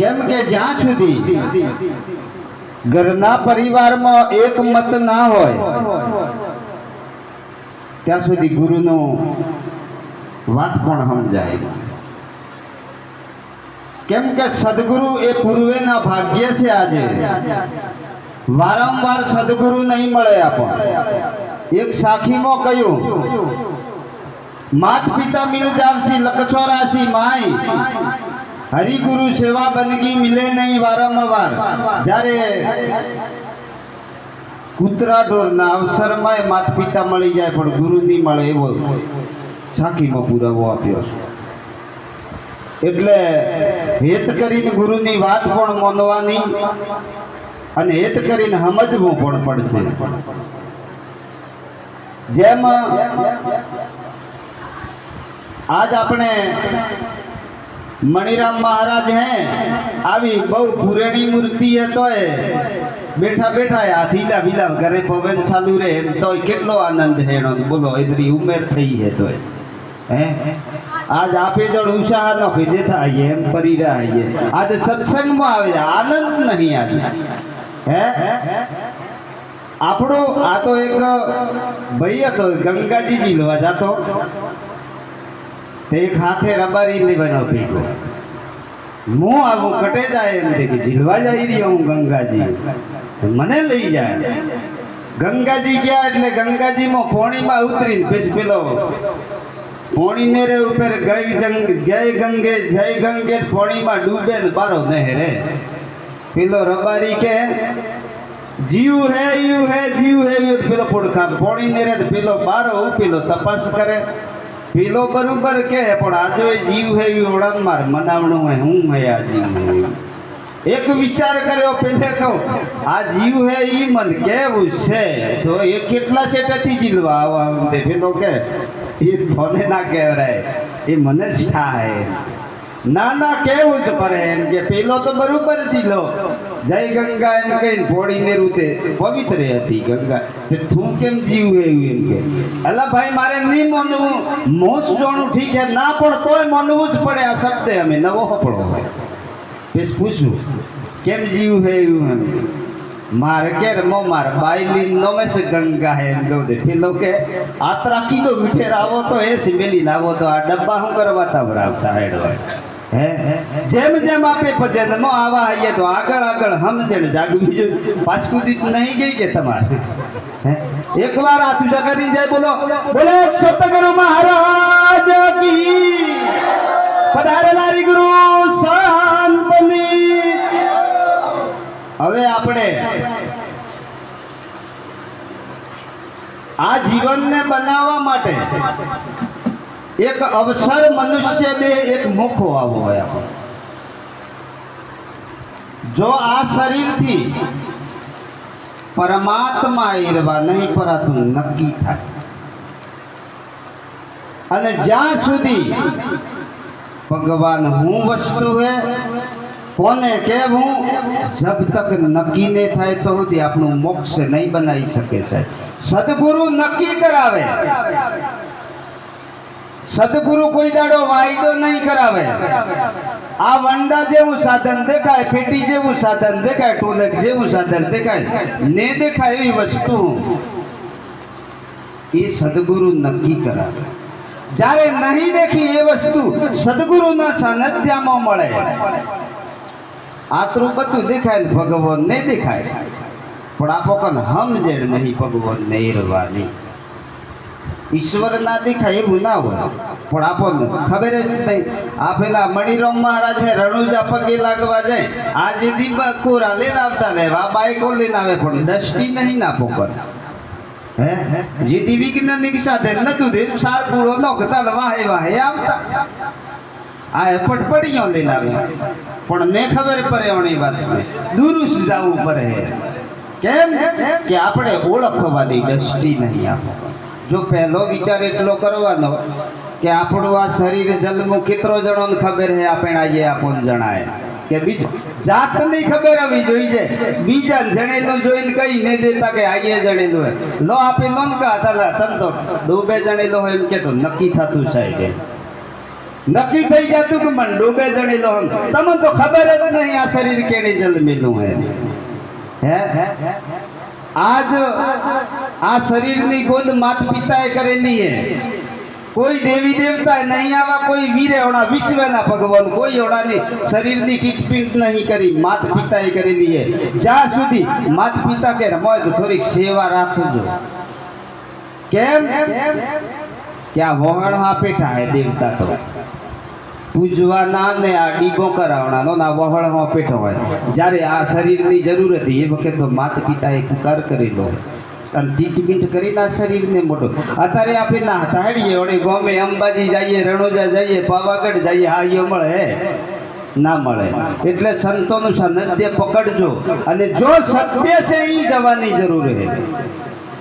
કેમ કે જ્યાં સુધી ઘરના પરિવારમાં એક મત ના હોય, ત્યાં સુધી ગુરુનો વાત પણ સમજાય કેમ કે સદગુરુ એ પૂર્વેના ભાગ્ય છે આજે. વારંવાર સદગુરુ નહીં મળે આપણ એક સાખીમાં કહ્યું, માત પિતા મિલ જામસી લખછો માય હરિગુરુ સેવા બંદગી મિલે નહીં વારંવાર. જ્યારે કૂતરા ઢોરના અવસરમાં માતા પિતા મળી જાય, પણ ગુરુ નહીં મળે એવો સાખીમાં પુરાવો આપ્યો એટલે હેત કરીને ગુરુની વાત પણ માનવાની અને હેત કરીને સમજવું પણ પડશે. જેમ આજ આપણે મણિરામ મહારાજ હે, આવી બહુ પુરાણી મૂર્તિ હે તોય. બેઠા બેઠા હાથીલા બીલા ઘરે પવન ચાલુ રહે એમ તોય કેટલો આનંદ હે એનો. બોલો એદરી ઉમેર થઈ હે તોય. હે? આજ આપે જણ ઉષા ન ભેજે થાય એમ કરી રહ્યા આજે સત્સંગમાં આવે, આનંદ નહીં આવી. હે? આપણો આ તો એક ભાઈ હતો ગંગાજી જીલવા જાતો. એક હાથે રબારી લેવાનો ભેગો હું આવું કટે જાય એમ કે જીલવા જઈ રહ્યો હું ગંગાજી. મને લઈ જાય. ગંગાજી ગયા એટલે ગંગાજીમાં પોણીમાં ઉતરીને પછી પેલો પોણી રે ઉપર ગઈ જંગ, જય ગંગે જય ગંગે પોણીમાં ડૂબે ને બારો નહેરે પેલો રબારી કે, જીવ હે યુ હે, જીવ હે યુ પેલો પોડખા. પોણી ને રે પેલો બારો પેલો તપાસ કરે. પેલો બરોબર કે, પણ આજો જીવ હે એ ઓળાન માર, મનાવણું હે, હું હે આ જીવ એક વિચાર કર્યો પેલે કહું આ જીવ હે, ઈ મન કેવું છે? તો એ કેટલા સેટેથી જીલવા આવા આમ તે પેલો કે એ ફોને ના કહેવાય, એ મને જ થાય ના ના, કેવું જ પડે એમ કે પેલો તો બરોબર જીલો જય ગંગા એમ કહીને ફોડીને રૂતે પવિત્ર હતી ગંગા. તે તું કેમ જીવ એવું એમ કે? અલા ભાઈ, મારે નહીં માનવું. મોજ જોણું ઠીક છે. ના પણ તોય માનવું જ પડે આ શબ્દ. અમે નવો હપડો હોય. પછી પૂછ્યું કેમ જીવ હે એવું એમ? મારે કે મો, માર બાયલી નોમે છે ગંગા હે એમ કહું દે. પેલો કે આતરા કીધો મીઠેર આવો તો એ સિમેલી લાવો તો આ ડબ્બા શું કરવા તવરાવતા હેડવા હે જેમ જેમ આપે ભજનમાં આવા આવીએ તો આગળ આગળ સમજણ જાગવી જોઈએ. પાછું દીત નહીં ગઈ કે તમારે? એકવાર આ તુજા કરી જાય, બોલો. બોલે સતગુરુ મહારાજ કી. પધારેલા ગુરુ શાંતની હવે આપણે આ જીવનને બનાવવા માટે એક અવસર મનુષ્ય મનુષ્યને એક મુખ આવવો હોય જો આ શરીરથી પરમાત્મા ઈરવા નહીં, પરાતું નક્કી થાય. અને જ્યાં સુધી ભગવાન હું વસ્તુ હે, કોને કેવું જબ તક નક્કી ને થાય તો સુધી આપણું મોક્ષ નહીં બનાવી શકે સાહેબ. સદગુરુ નક્કી કરાવે. સદગુરુ કોઈ દાડો વાયદો નહીં કરાવે. આ વંડા જેવું સાધન દેખાય, પેટી જેવું સાધન દેખાય ટોલક જેવું સાધન દેખાય. ને દેખાય એવી વસ્તુ. એ સદગુરુ નક્કી કરાવે. જ્યારે નહીં દેખી એ વસ્તુ, સદગુરુના સાનિધ્યમાં મળે. આતરું બધું દેખાય ભગવાન નહીં દેખાય. પણ આપો કન જેડ નહીં ભગવાન નહીં ઈશ્વર ના દેખાય એવું ના હોય. પણ આપણને ખબર જ નહીં. આ પેલા મણિરામ મહારાજ ને રણુજા પગે લાગવા જાય. આજે દીપા કોરા લઈને આવતા ને, આ બાઈકો લઈને આવે પણ ડસ્ટી નહીં ના પોકર હે? જેથી વિજ્ઞાનિક સાધન નતું તે સાર પૂરો નોખતા વાહે વાહે આવતા. આ એ પટપટીઓ લઈને આવે. પણ ને ખબર પડે ઓણી વાત દુરુસ જવું પડે. કેમ? કે આપણે ઓળખવાની દ્રષ્ટિ નહીં આપો. જો પહેલો વિચાર એટલો કરવાનો કે આપણું આ શરીર જન્મું કેટલો જણોને ખબર હે? આપણે આજે આપણને જણાય? કે બીજું જાતની ખબર આવી જોઈ છે. બીજા જણેલું જોઈને કઈ ને દેતા કે આજે જણેલું હે. લો આપે નોંધ કા તલા તન તો ડૂબે જણેલો હોય એમ કે તો નક્કી થતું સાહેબ નક્કી થઈ જતું કે મને ડૂબે જણી લો તમને તો ખબર જ નહીં આ શરીર કેણી જન્મેલું હે હે? આજ આ શરીરની ગોદ માત પિતાએ કરેલી હે. કોઈ દેવી દેવતા નહીં આવા કોઈ વીરે ઓણા વિશ્વના ભગવાન કોઈ ઓણાની શરીરની ટીટપીટ નહીં કરી માત પિતાએ કરેલી હે. જ્યાં સુધી માત પિતા કે રમજ થોડીક સેવા રાખજો કેમ? કે આ વહાણ પેઠા હે દેવતા તો. પૂજવાના ને આ ડીગો કરાવવાનો ના વહાણ પેઠો હોય. જ્યારે આ શરીરની જરૂર હતી, એ વખત તો માત પિતાએ પુકાર કરેલો અને ટ્રીટમેન્ટ કરીને આ શરીરને મોટો. અત્યારે આપણે ના તાડીએ ઓળે ગોમે અંબાજી જઈએ, રણોજા જઈએ, પાવાગઢ જઈએ હાઈઓ મળે ના મળે. એટલે સંતોનું સાનિધ્ય પકડજો. અને જો સત્ય છે એ જવાની જરૂર છે.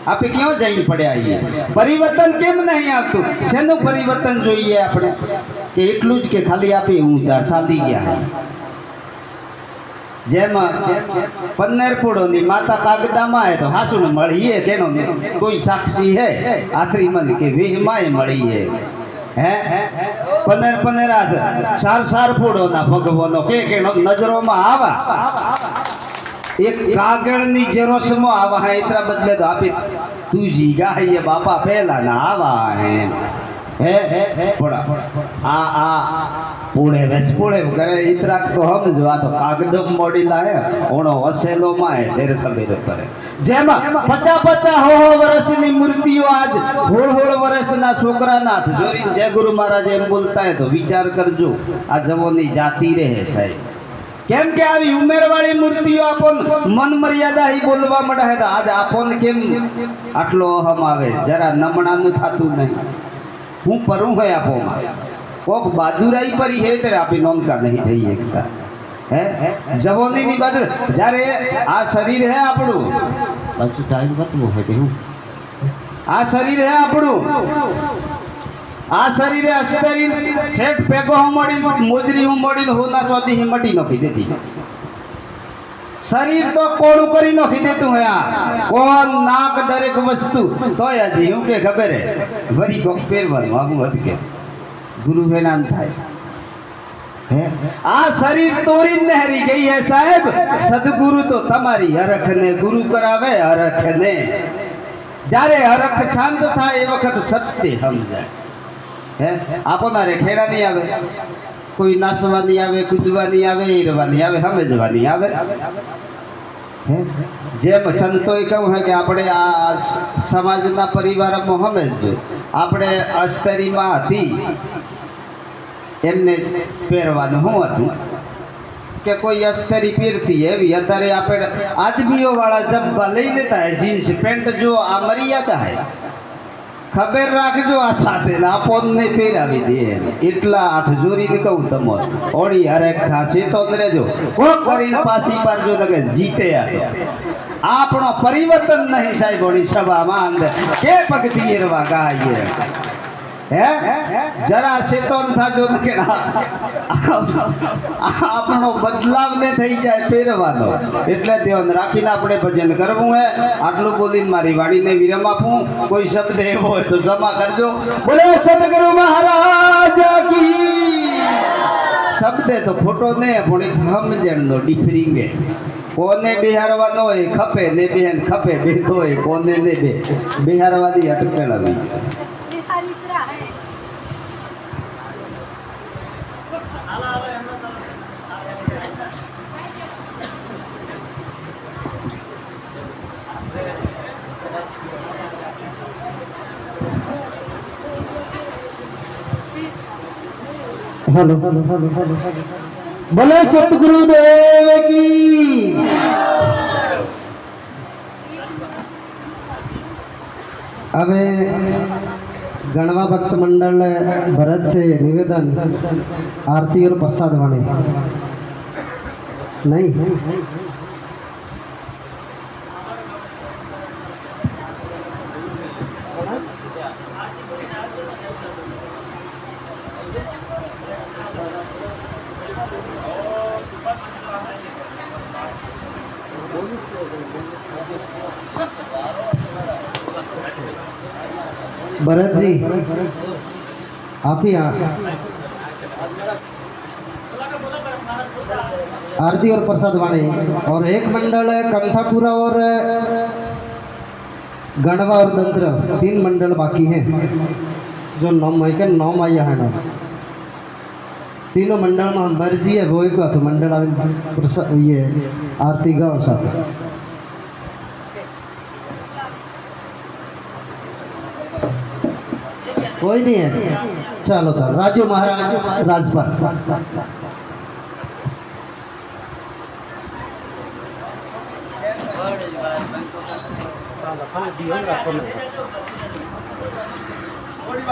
આપણે ક્યાં જઈને પડ્યા આવીએ પરિવર્તન કેમ નહીં આવતું શેનું પરિવર્તન જોઈએ આપણે કે એટલું જ કે ખાલી આપી ઊંધા સાધી ગયા જેમાં પન્નેરપુડોની માતા કાગદામાં હે તો હાસુને મળી હે કેનો ને કોઈ સાક્ષી હે આખરી મને કે વેહમાય મળી હે હે પનેર પનેર હાથ સાર સાર ફૂડોના ભગવાનો કે કેનો નજરોમાં આવા એક કાગળની જેરોસમાં આવા હે ઇતરા બદલે તો આપી તુજી ગાઈએ બાપા પહેલા ના આવા હે હે હે પોડા આ આ પૂળે વેસ પૂળે કરે ઇતરાક તો સમજો આ તો કાગદમ મોડી લાય ઓણો વસેલો માં તેર ખબર કરે જેમાં પચા પચા હો હો વર્ષની મૂર્તિઓ આજ હોળ હોળ વર્ષના છોકરાના હાથ જોરી જય ગુરુ મહારાજ એમ બોલતા હે તો વિચાર કરજો આ જવોની જાતિ રહે સાહેબ કેમ કે આવી ઉંમરવાળી મૂર્તિઓ આપોન મન મર્યાદા હી બોલવા મળે છે. તો આજ આપોન કેમ આટલો અહમ આવે? જરા નમણાનું થતું નહીં. હું પરું હોય આપોમાં. કોક બાજુરાઈ પરી હે ત્યારે આપી નોંધકા નહીં થઈ એકતા. હે? જવોનીની બાજુ. જ્યારે આ શરીર હે આપણું. પાછું ટાઈમ પતવો હોય કે હું આ શરીર હે આપણું. આ શરીરે અસ્તરી ઠેઠ પેગો હું મળી મોજરી હું મળી હું ના સ્વાદી હિમટી નખી દેતી શરીર તો કોળું કરી નખી દેતું હે આ. કોણ નાક દરેક વસ્તુ, તોય હજી હું કે ખબર હે? વરી કોક પહેરવાનું આવું હતું કે. ગુરુ હે થાય. આ શરીર તોરી નહેરી ગઈ હે સાહેબ. સદગુરુ તો તમારી હરખને ગુરુ કરાવે હરખ ને જ્યારે હરખ શાંત થાય, એ વખત સત્ય સમજાય. હે આપોનારે ખેડા નહીં આવે કોઈ નાસવાની આવે કૂદવાની આવે હીરવાની આવે સમજવાની આવે હે જેમ સંતોએ કહ્યું હે કે આપણે આ સમાજના પરિવારમાં સમજજો. આપણે અસ્તરીમાં હતી એમને પહેરવાનું શું હતું? કે કોઈ અસ્તરી પહેરતી એવી, અત્યારે આપણે આદમીઓ વાળા જબ્બા લઈ લેતા હે, જીન્સ, પેન્ટ જો આ મર્યાદા હે. ખબર રાખજો આ સાથે આપોને ફેરાવી દે. એટલા હાથ જોરીને કહું તમો ઓડી હરે ખાસી તો કોક કરીને પાછી પારજો તો જીતે આપણો પરિવર્તન નહીં સાહેબ ઓડી સભામાં અંદર. કે પગ એરવા ગાઈએ જરા શેતોન થાજો કે આપણો બદલાવ ને થઈ જાય પહેરવાનો એટલે ધ્યાન રાખીને આપણે ભજન કરવું હે. આટલું બોલીને મારી વાડીને વિરામ આપું. કોઈ શબ્દ એવો હોય તો જમા કરજો. બોલે, સદગુરુ મહારાજ કી. શબ્દે તો ફોટો ને, પણ એક સમજણનો ડિફરિંગે કોને બિહારવાનો હોય ખપે ને બેન ખપે. બેઠો હોય કોને ને બે. બિહારવાની અટકણ આવી હલો ભલે સતગુરુદેવ કી. હવે ગણવા ભક્ત મંડળ ભરત છે, નિવેદન, આરતી ઓર પ્રસાદ વાણી. નહીં? भरत जी, आप ही आरती और प्रसाद वाणी। और एक मंडल है कंथापुरा और गढ़वा और तंत्र तीन मंडल बाकी हैं। जो नौ मई के नौ मई यहाँ ना। तीनों मंडल में मर्ज़ी है, वो एक मंडल ये आरती गाँव साथ। કોઈ નહીં ચાલો તો રાજુ મહારાજ રાજપાલ. થોડી